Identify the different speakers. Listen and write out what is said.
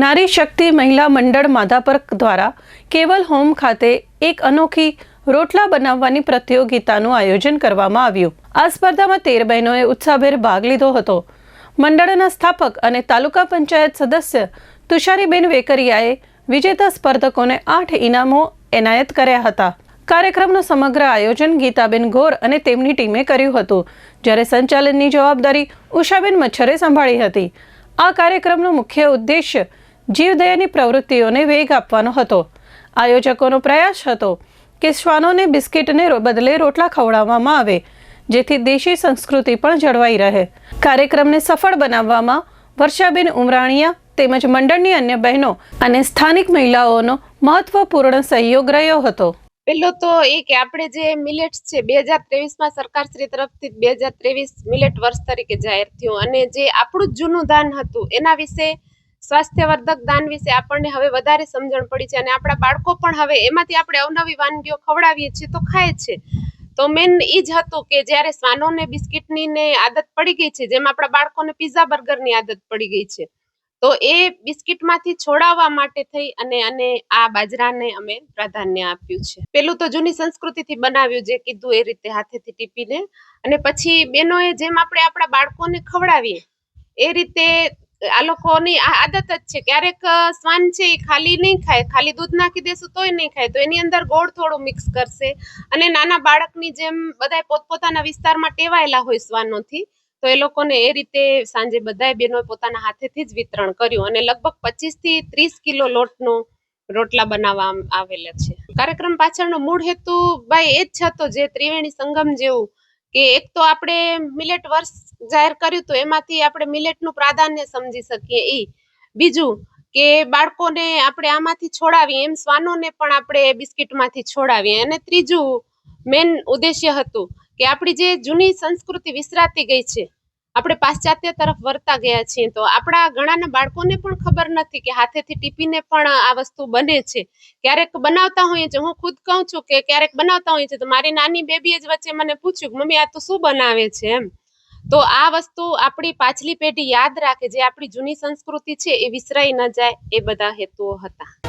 Speaker 1: નારી શક્તિ મહિલા મંડળ માધાપર દ્વારા કેવલ હોમ ખાતે એક અનોખી રોટલા બનાવવાની પ્રતિયોગિતાનું આયોજન કરવામાં આવ્યું. આ સ્પર્ધામાં તેર બહેનોએ ઉત્સાહભેર ભાગ લીધો હતો. મંડળના સ્થાપક અને તાલુકા પંચાયત સદસ્ય તુષારીબેન વેકરિયાએ વિજેતા સ્પર્ધકોને આઠ ઇનામો એનાયત કર્યા હતા. કાર્યક્રમનું સમગ્ર આયોજન ગીતાબેન ગોર અને તેમની ટીમે કર્યું હતું, જ્યારે સંચાલનની જવાબદારી ઉષાબેન મચ્છરે સંભાળી હતી. આ કાર્યક્રમનો મુખ્ય ઉદ્દેશ્ય જીવદયાની પ્રવૃત્તિઓને વેગ આપવાનો હતો. આયોજકોનો પ્રયાસ હતો કે શ્વાનોને બિસ્કિટને બદલે રોટલા ખવડાવવામાં આવે, જેથી દેશી સંસ્કૃતિ પણ જળવાઈ રહે. કાર્યક્રમને સફળ બનાવવામાં વર્ષાબેન ઉમરાણીયા તેમજ મંડળની અન્ય બહેનો અને સ્થાનિક મહિલાઓનો મહત્વપૂર્ણ સહયોગ રહ્યો હતો.
Speaker 2: પેલો તો એ કે આપણે જે મિલેટ્સ છે, બે હજાર ત્રેવીસમાં સરકારશ્રી તરફથી બે હજાર ત્રેવીસ મિલેટ વર્ષ તરીકે જાહેર થયું અને જે આપણું જ જૂનું દાન હતું, એના વિશે સ્વાસ્થ્યવર્ધક દાન વિશે આપણને હવે વધારે સમજણ પડી છે અને આપણા બાળકો પણ હવે એમાંથી આપણે અવનવી વાનગીઓ ખવડાવીએ છીએ તો ખાય છે. તો મેન એ જ હતું કે જ્યારે શ્વાનોને બિસ્કિટની ને આદત પડી ગઈ છે, જેમ આપણા બાળકોને પીઝા બર્ગરની આદત પડી ગઈ છે, તો એ બિસ્કિટમાંથી છોડાવવા માટે થઈ અને અને આ બાજરાને અમે પ્રાધાન્ય આપ્યું છે. પેલું તો જૂની સંસ્કૃતિથી બનાવ્યું જે કીધું એ રીતે હાથેથી ટીપીને અને પછી બેનોએ જેમ આપણે આપણા બાળકોને ખવડાવીએ, એ રીતે આ લોકોની આ આદત જ છે. ક્યારેક શ્વાન છે એ ખાલી નહીં ખાય. ખાલી દૂધ નાખી દેશું તોય નહીં ખાય. તો એની અંદર ગોળ થોડું મિક્સ કરશે. અને નાના બાળકની જેમ બધા પોતપોતાના વિસ્તારમાં ટેવાયેલા હોય શ્વાનોથી તો એ લોકોને એ રીતે સાંજે બધાય બહેનોએ પોતાના હાથેથી જ વિતરણ કર્યું. અને લગભગ પચીસથી ત્રીસ કિલો લોટનો રોટલા બનાવવા આવેલા છે. કાર્યક્રમ પાછળનો મૂળ હેતુ ભાઈ એ જ હતો, જે ત્રિવેણી સંગમ જેવું કે એક તો આપણે મિલેટ વર્ષ જાહેર કર્યું તો એમાંથી આપણે મિલેટનું પ્રાધાન્ય સમજી શકીએ એ બીજું કે બાળકોને આપણે આમાંથી છોડાવીએ, એમ શ્વાનોને પણ આપણે બિસ્કિટમાંથી છોડાવીએ. અને ત્રીજું, મેન ઉદ્દેશ્ય હતું કે આપણી જે જૂની સંસ્કૃતિ વિસરાતી ગઈ છે આપણે પાશ્ચાત્ય તરફ વળતા ગયા છીએ તો આપણા ઘણાના બાળકોને પણ ખબર નથી કે હાથેથી ટીપીને પણ આ વસ્તુ બને છે. ક્યારેક બનાવતા હોઈએ છીએ. હું ખુદ કહું છું કે ક્યારેક બનાવતા હોઈએ છીએ તો મારી નાની બેબીએ જ વચ્ચે મને પૂછ્યું કે, મમ્મી, આ તો શું બનાવે છે? એમ. તો આ વસ્તુ આપણી પાછલી પેઢી યાદ રાખે. જે આપણી જૂની સંસ્કૃતિ છે એ વિસરાઈ ન જાય એ બધા હેતુઓ હતા.